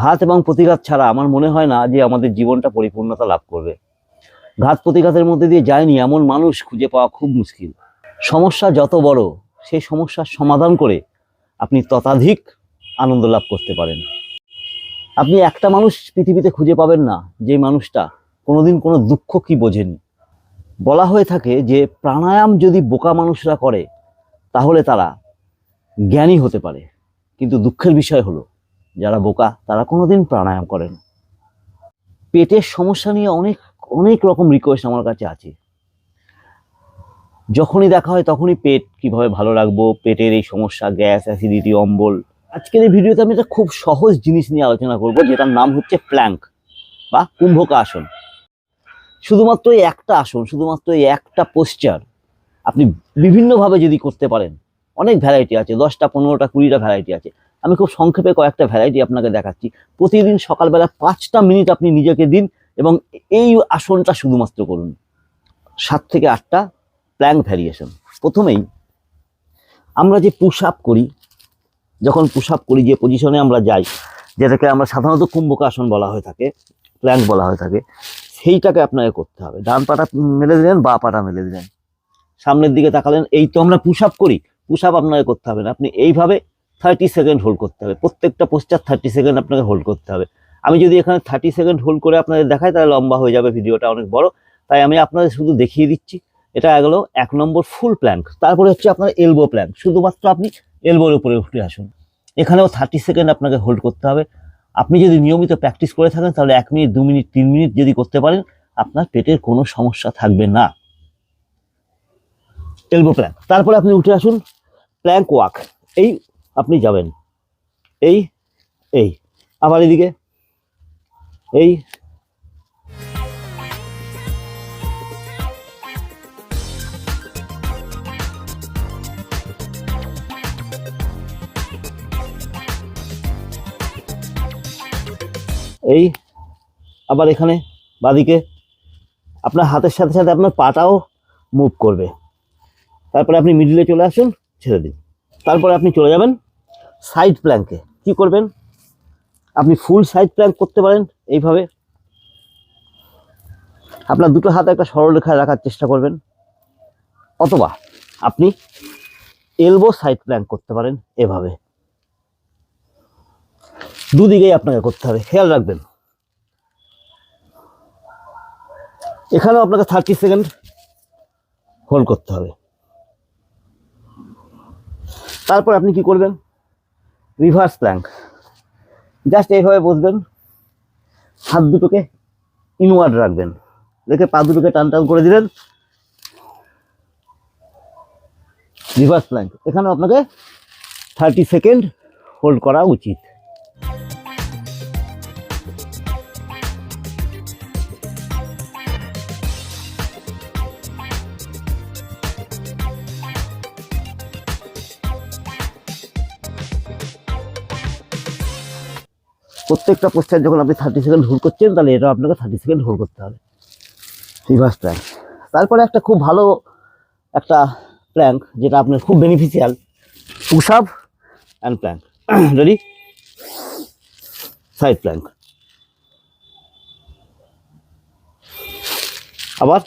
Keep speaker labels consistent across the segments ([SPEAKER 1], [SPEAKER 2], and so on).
[SPEAKER 1] ঘাত এবং প্রতিঘাত ছাড়া আমার মনে হয় না যে আমাদের জীবনটা পরিপূর্ণতা লাভ করবে। ঘাত প্রতিঘাতের মধ্যে দিয়ে যায়নি এমন মানুষ খুঁজে পাওয়া খুব মুশকিল। সমস্যা যত বড়, সেই সমস্যার সমাধান করে আপনি ততাধিক আনন্দ লাভ করতে পারেন। আপনি একটা মানুষ পৃথিবীতে খুঁজে পাবেন না যে মানুষটা কোনোদিন কোনো দুঃখ কি বোঝেনি। বলা হয়ে থাকে যে প্রাণায়াম যদি বোকা মানুষরা করে, তাহলে তারা জ্ঞানী হতে পারে। কিন্তু দুঃখের বিষয় হলো যারা বোকা, তারা কোনোদিন প্রাণায়াম করে না পেটের সমস্যা নিয়ে অনেক অনেক রকম রিকোয়েস্ট আমার কাছে আছে। যখনই দেখা হয় তখনই পেট কীভাবে ভালো রাখব, পেটের এই সমস্যা, গ্যাস অ্যাসিডিটি অম্বল। আজকের এই ভিডিওতে আমি একটা খুব সহজ জিনিস নিয়ে আলোচনা করব, যেটার নাম হচ্ছে প্ল্যাঙ্ক বা কুম্ভকা আসন। শুধুমাত্র এই একটা আসন, শুধুমাত্র এই একটা পোস্চার আপনি বিভিন্নভাবে যদি করতে পারেন, অনেক ভ্যারাইটি আছে, দশটা, পনেরোটা, কুড়িটা ভ্যারাইটি আছে। আমি খুব সংক্ষেপে কয়েকটা ভ্যারাইটি আপনাকে দেখাচ্ছি। প্রতিদিন সকালবেলা পাঁচটা মিনিট আপনি নিজেকে দিন এবং এই আসনটা শুধুমাত্র করুন। সাত থেকে আটটা প্ল্যাঙ্ক ভ্যারিয়েশন প্রথমেই আমরা যে পুশ আপ করি, যখন পুশ আপ করি, যে পজিশনে আমরা যাই, যেটাকে আমরা সাধারণত কুম্ভকাসন বলা হয়ে থাকে প্ল্যাঙ্ক বলা হয়ে থাকে, সেইটাকে আপনাকে করতে হবে। ডান পাটা মেলে দিলেন, বা পাটা মেলে দিলেন। সামনের দিকে তাকালেন, এই তো আমরা পুশ আপ করি। পুশ আপ আপনাকে করতে হবে না। আপনি এইভাবে থার্টি সেকেন্ড হোল্ড করতে হবে। প্রত্যেকটা পোস্টার থার্টি সেকেন্ড আপনাকে হোল্ড করতে হবে। আমি যদি এখানে থার্টি সেকেন্ড হোল্ড করে আপনাদের দেখাই, তাহলে লম্বা হয়ে যাবে ভিডিওটা অনেক বড়। তাই আমি আপনাদের শুধু দেখিয়ে দিচ্ছি। এটা গেলো এক নম্বর ফুল প্ল্যাঙ্ক তারপরে হচ্ছে আপনার এলবো প্ল্যাঙ্ক শুধুমাত্র আপনি এলবোর উপরে উঠে আসুন। এখানেও থার্টি সেকেন্ড আপনাকে হোল্ড করতে হবে। আপনি যদি নিয়মিত প্র্যাকটিস করে থাকেন, তাহলে এক মিনিট, দু মিনিট, তিন মিনিট যদি করতে পারেন, আপনার পেটের কোনো সমস্যা থাকবে না। এলবো প্ল্যাঙ্ক তারপরে আপনি উঠে আসুন। প্ল্যাঙ্ক ওয়াক এই আপনি যাবেন। এই এই, আবার এদিকে। এই। এই, আবার এখানে, বাদিকে। আপনার হাতের সাথে সাথে আপনার পাটাও মুভ করবে। তারপরে আপনি মিডিলে চলে আসুন, ছেড়ে দিন। তারপরে আপনি চলে যাবেন সাইড প্ল্যাঙ্কে কি করবেন? আপনি ফুল সাইড প্ল্যাঙ্ক করতে পারেন এইভাবে। আপনার দুটো হাতে একটা সরলরেখায় রাখার চেষ্টা করবেন। অথবা আপনি এলবো সাইড প্ল্যাঙ্ক করতে পারেন এভাবে। দুদিকেই আপনাকে করতে হবে, খেয়াল রাখবেন। এখানেও আপনাকে থার্টি সেকেন্ড হোল্ড করতে হবে। তারপর আপনি কি করবেন? রিভার্স প্ল্যাঙ্ক জাস্ট এইভাবে বসবেন, হাত দুটোকে ইনওয়ার্ড রাখবেন। রেখে পা দুটোকে টান টান করে দিলেন রিভার্স প্ল্যাঙ্ক এখানে আপনাকে থার্টি সেকেন্ড হোল্ড করা উচিত। প্রত্যেকটা পোস্টার যখন আপনি থার্টি সেকেন্ড হোল্ড করছেন, তাহলে এটা আপনাকে থার্টি সেকেন্ড হোল্ড করতে হবে। রিভার্স প্ল্যাঙ্ক তারপরে একটা খুব ভালো একটা প্ল্যাঙ্ক যেটা আপনার খুব beneficial push up and plank ready side plank আবার।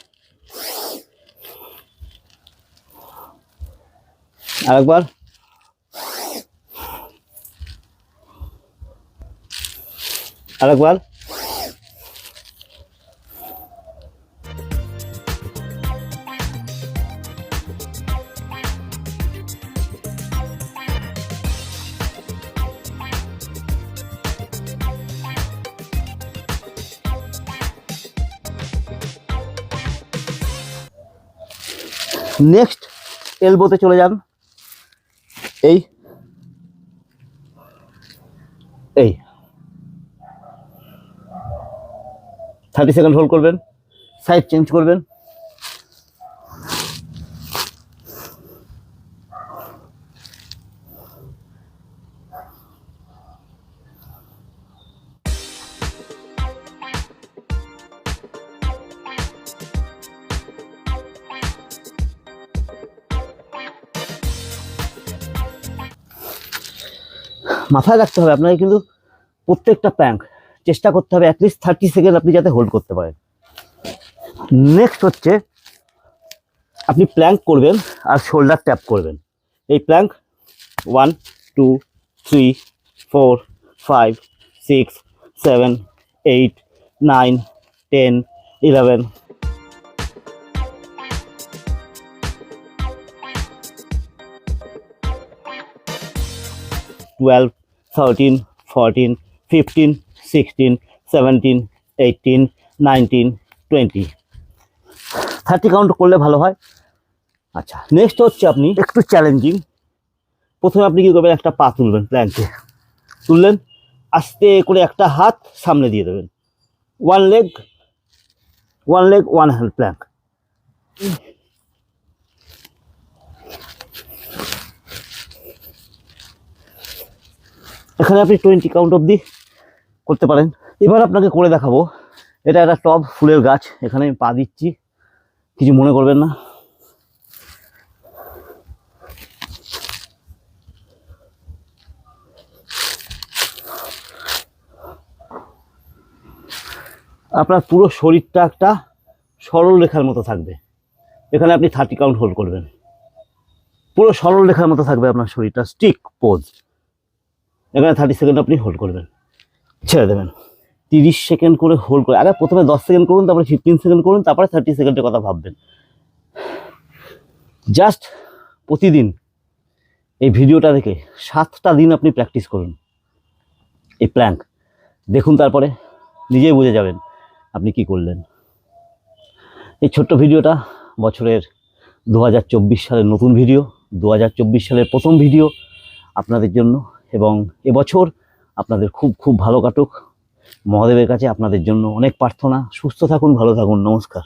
[SPEAKER 1] আরেকবার। আরেকবার নেক্সট এলবোতে চলে যান এই এই থার্টি সেকেন্ড হোল্ড করবেন সাইড চেঞ্জ করবেন। মাথায় রাখতে হবে আপনাকে কিন্তু প্রত্যেকটা প্ল্যাঙ্ক চেষ্টা করতে হবে অ্যাটলিস্ট থার্টি সেকেন্ড আপনি যাতে হোল্ড করতে পারেন। নেক্সট হচ্ছে, আপনি প্ল্যাঙ্ক করবেন আর শোল্ডার ট্যাপ করবেন। এই plank one two three four five six seven eight nine ten eleven twelve thirteen fourteen fifteen sixteen seventeen nineteen twenty thirty count করলে ভালো হয়। আচ্ছা নেক্সট হচ্ছে আপনি একটু চ্যালেঞ্জিং প্রথমে আপনি কী করবেন? একটা পা তুলবেন প্ল্যাঙ্কে তুললেন, আস্তে করে একটা হাত সামনে দিয়ে দেবেন। One leg one leg one hand plank এখানে আপনি টোয়েন্টি কাউন্ট অবধি করতে পারেন। এবার আপনাকে করে দেখাবো। এটা একটা টব ফুলের গাছ। এখানে আমি পা দিচ্ছি। কিছু মনে করবেন না। আপনার পুরো শরীরটা একটা সরল রেখার মতো থাকবে। এখানে আপনি থার্টি কাউন্ট হোল্ড করবেন। পুরো সরল রেখার মতো থাকবে আপনার শরীরটা। স্টিক পোজ এখানে থার্টি সেকেন্ড আপনি হোল্ড করবেন। ছেড়ে দেবেন। তিরিশ সেকেন্ড করে হোল্ড করে আগে প্রথমে দশ সেকেন্ড করুন, তারপরে ফিফটিন সেকেন্ড করুন, তারপরে থার্টি সেকেন্ডের কথা ভাববেন। জাস্ট প্রতিদিন এই ভিডিওটা দেখে সাতটা দিন আপনি প্র্যাকটিস করুন। এই প্ল্যাঙ্ক দেখুন তারপরে নিজেই বুঝে যাবেন আপনি কি করলেন। এই ছোট্ট ভিডিওটা বছরের দু হাজার চব্বিশ সালের নতুন ভিডিও দু হাজার চব্বিশ সালের প্রথম ভিডিও আপনাদের জন্য এবং এবছর আপনাদের খুব খুব ভালো কাটুক। মহাদেবের কাছে আপনাদের জন্য অনেক প্রার্থনা। সুস্থ থাকুন, ভালো থাকুন। নমস্কার।